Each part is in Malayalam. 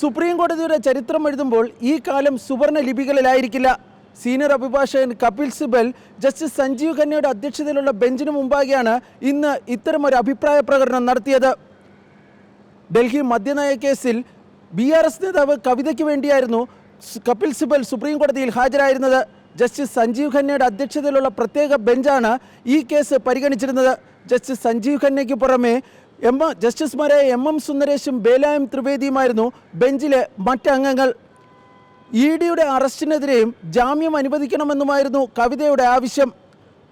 സുപ്രീം കോടതിയുടെ ചരിത്രം എഴുതുമ്പോൾ ഈ കാലം സുവർണ ലിപികളിലായിരിക്കില്ല. സീനിയർ അഭിഭാഷകൻ കപിൽ സിബൽ ജസ്റ്റിസ് സഞ്ജീവ് ഖന്നയുടെ അധ്യക്ഷതയിലുള്ള ബെഞ്ചിന് മുമ്പാകെയാണ് ഇന്ന് ഇത്തരമൊരു അഭിപ്രായ പ്രകടനം നടത്തിയത്. ഡൽഹി മദ്യനയ കേസിൽ ബി ആർ എസ് നേതാവ് കവിതയ്ക്ക് വേണ്ടിയായിരുന്നു കപിൽ സിബൽ സുപ്രീം കോടതിയിൽ ഹാജരായിരുന്നത്. ജസ്റ്റിസ് സഞ്ജീവ് ഖന്നയുടെ അധ്യക്ഷതയിലുള്ള പ്രത്യേക ബെഞ്ചാണ് ഈ കേസ് പരിഗണിച്ചിരുന്നത്. ജസ്റ്റിസ് സഞ്ജീവ് ഖന്നയ്ക്ക് പുറമെ എം ജസ്റ്റിസുമാരായ എം എം സുന്ദരേശും ബേലായം ത്രിവേദിയുമായിരുന്നു ബെഞ്ചിലെ മറ്റംഗങ്ങൾ. ഇ ഡിയുടെ അറസ്റ്റിനെതിരെയും ജാമ്യം അനുവദിക്കണമെന്നുമായിരുന്നു കവിതയുടെ ആവശ്യം.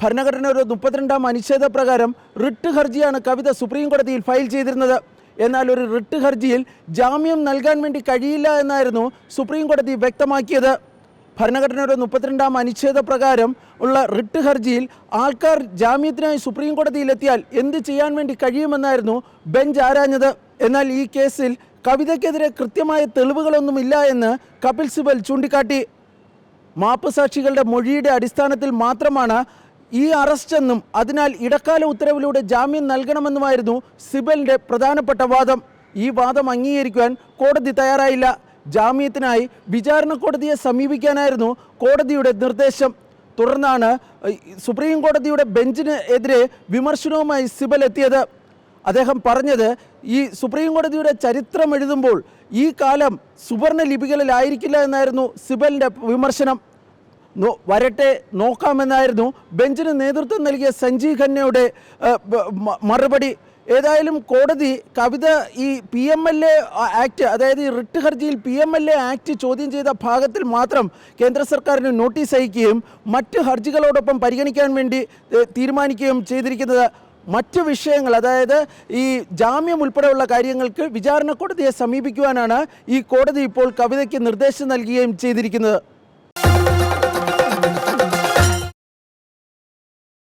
ഭരണഘടനയുടെ മുപ്പത്തിരണ്ടാം അനുച്ഛേദ പ്രകാരം റിട്ട് ഹർജിയാണ് കവിത സുപ്രീം കോടതിയിൽ ഫയൽ ചെയ്തിരുന്നത്. എന്നാൽ ഒരു റിട്ട് ഹർജിയിൽ ജാമ്യം നൽകാൻ വേണ്ടി കഴിയില്ല എന്നായിരുന്നു സുപ്രീം കോടതി വ്യക്തമാക്കിയത്. ഭരണഘടനയുടെ മുപ്പത്തിരണ്ടാം അനുച്ഛേദ പ്രകാരം ഉള്ള റിട്ട് ഹർജിയിൽ ആൾക്കാർ ജാമ്യത്തിനായി സുപ്രീം കോടതിയിലെത്തിയാൽ എന്ത് ചെയ്യാൻ വേണ്ടി കഴിയുമെന്നായിരുന്നു ബെഞ്ച് ആരാഞ്ഞത്. എന്നാൽ ഈ കേസിൽ കവിതയ്ക്കെതിരെ കൃത്യമായ തെളിവുകളൊന്നുമില്ല എന്ന് കപിൽ സിബൽ ചൂണ്ടിക്കാട്ടി. മാപ്പ് സാക്ഷികളുടെ മൊഴിയുടെ അടിസ്ഥാനത്തിൽ മാത്രമാണ് ഈ അറസ്റ്റെന്നും അതിനാൽ ഇടക്കാല ഉത്തരവിലൂടെ ജാമ്യം നൽകണമെന്നുമായിരുന്നു സിബലിന്റെ പ്രധാനപ്പെട്ട വാദം. ഈ വാദം അംഗീകരിക്കുവാൻ കോടതി തയ്യാറായില്ല. ജാമ്യത്തിനായി വിചാരണ കോടതിയെ സമീപിക്കാനായിരുന്നു കോടതിയുടെ നിർദ്ദേശം. തുടർന്നാണ് സുപ്രീം കോടതിയുടെ ബെഞ്ചിന് എതിരെ വിമർശനവുമായി സിബൽ എത്തിയത്. അദ്ദേഹം പറഞ്ഞത് ഈ സുപ്രീം കോടതിയുടെ ചരിത്രം എഴുതുമ്പോൾ ഈ കാലം സുവർണ ലിപികളിലായിരിക്കില്ല എന്നായിരുന്നു സിബലിന്റെ വിമർശനം. വരട്ടെ നോക്കാമെന്നായിരുന്നു ബെഞ്ചിന് നേതൃത്വം നൽകിയ സഞ്ജീവ് ഖന്നയുടെ മറുപടി. ഏതായാലും കോടതി കവിത ഈ P M L A act അതായത് ഈ റിട്ട് ഹർജിയിൽ P M L A act ചോദ്യം ചെയ്ത ഭാഗത്തിൽ മാത്രം കേന്ദ്ര സർക്കാരിന് നോട്ടീസ് അയക്കുകയും മറ്റ് ഹർജികളോടൊപ്പം പരിഗണിക്കാൻ വേണ്ടി തീരുമാനിക്കുകയും ചെയ്തിരിക്കുന്നത് മറ്റ് വിഷയങ്ങൾ അതായത് ഈ ജാമ്യം ഉൾപ്പെടെയുള്ള കാര്യങ്ങൾക്ക് വിചാരണ കോടതിയെ സമീപിക്കുവാനാണ് ഈ കോടതി ഇപ്പോൾ കവിതയ്ക്ക് നിർദ്ദേശം നൽകുകയും ചെയ്തിരിക്കുന്നത്.